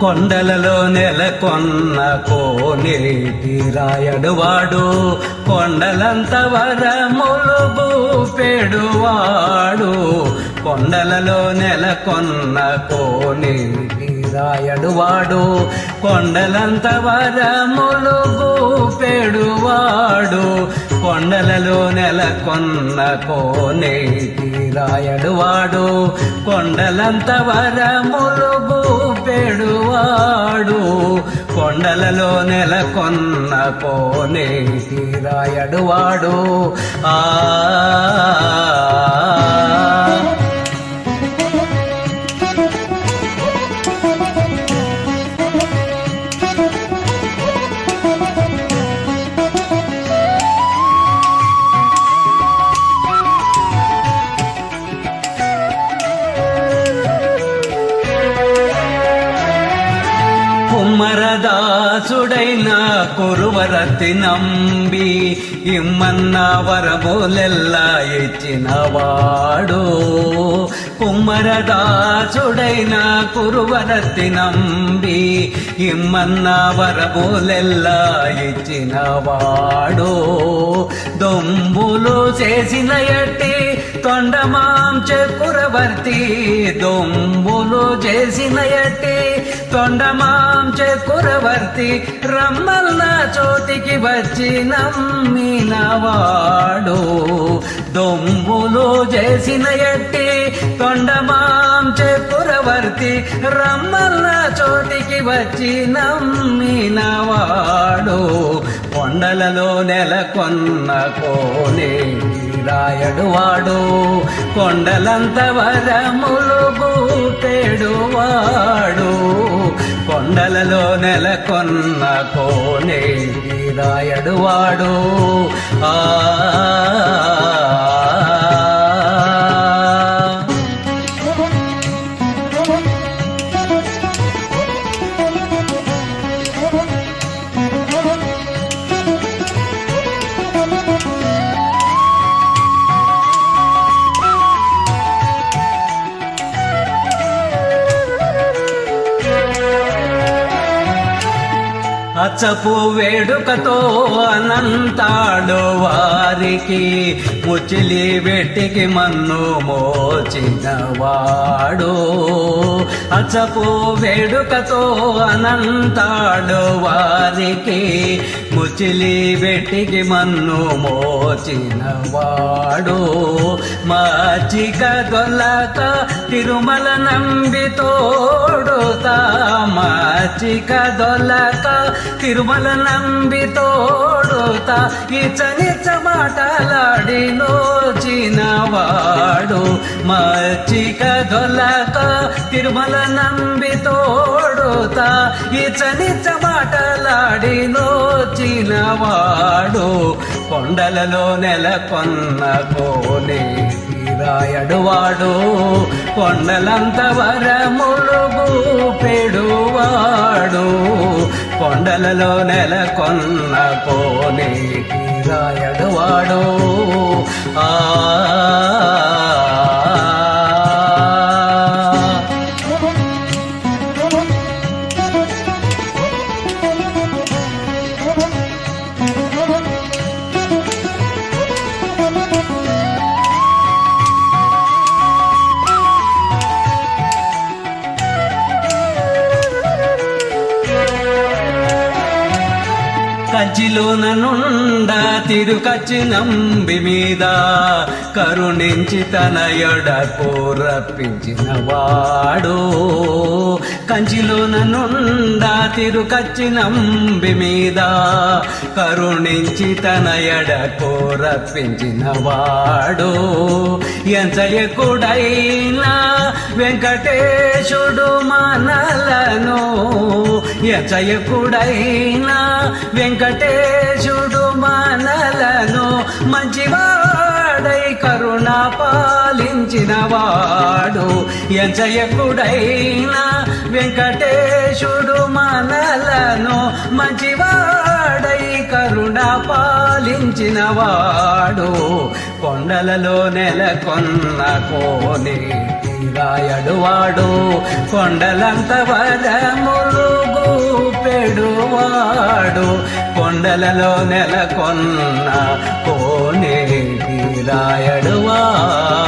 కొండలలో నెలకొన్న కోనేటి రాయడువాడు కొండలంత వరములుగు పెడువాడు. కొండలలో నెలకొన్న కోనేటి రాయడువాడు కొండలంత వరములుగు పెడువాడు. కొండలలో నెలకొన్న కోనేటి రాయడువాడు కొండలంత వరములు పెడువాడు. కొండలలో నెలకొన్న కోనేటి రాయడువాడు ఆ కుమ్మరదాసుడైన కురువరతి నంబి ఇమ్మన్న వరములెల్లా ఇచ్చినవాడు కుమ్మరదాసుడైన కురువరతి నంబి ఇమ్మన్న వరములెల్లా ఇచ్చినవాడు దొంబులు చేసిన ఎట్టి తొండమాంచ కురవర్తి దొంబులు చేసిన ఎట్టి. తొండమాంచ కురవర్తి రమ్మల్ల చోటికి వచ్చి నమ్మినవాడు దొంబులు చేసిన ఎట్టి. తొండమాంచ కురవర్తి రమ్మల్ల చోటికి వచ్చి నమ్మినవాడు కొండలలో నెలకొన్న కోనే రాయడు వాడు. కొండలంత వరములు బూతేడు వాడు. కొండలలో నెలకొన్న కోనే రాయడు వాడు. ఆ అచ్చపు వేడుకతో అనంతాడు వారికి ముచిలి వెట్టికి మన్ను మోచినవాడు. అచ్చపు వేడుకతో అనంతాడు వారికి ముచిలి వెట్టికి మన్ను మోచినవాడు. మాచిక గొల్లక తిరుమల నంబితోడుతా మాచిక దొల్లక తిరుమల నంబి తోడుతా ఇచనిచ మాటలాడి నోచినవాడు మచ్చిక దొలక తిరుమల నంబి తోడుతా ఇచనిచ మాటలాడి నోచినవాడు కొండలలో నెలకొన్న కోనే రాయడువాడు కొండలంత వరములు పెడువాడు. కొండలలో నెలకొన్న కోనే రాయడువాడు ఆ కజ్జిలోన నుండ తిరుకచ్చి నంబి మీద కరుణించి తన ఎడకు వాడు. కంచిలోన నుండ తిరుకచ్చి నంబి మీద కరుణించి తన కోరప్పించిన రప్పించిన ఎంత ఎక్కుడైనా వెంకటేశుడు మనలను ఎంచయకుడైనా వెంకటేశుడు మనలను మంచివాడై కరుణ పాలించిన వాడు. ఎంచయకుడైనా వెంకటేశుడు మనలను మంచివాడు జయించినవాడు కొండలలో నెలకొన్న కోని రాయడువాడు. కొండలంత వదములు గూపెడువాడు కొండలలో నెలకొన్న రాయడు వాడు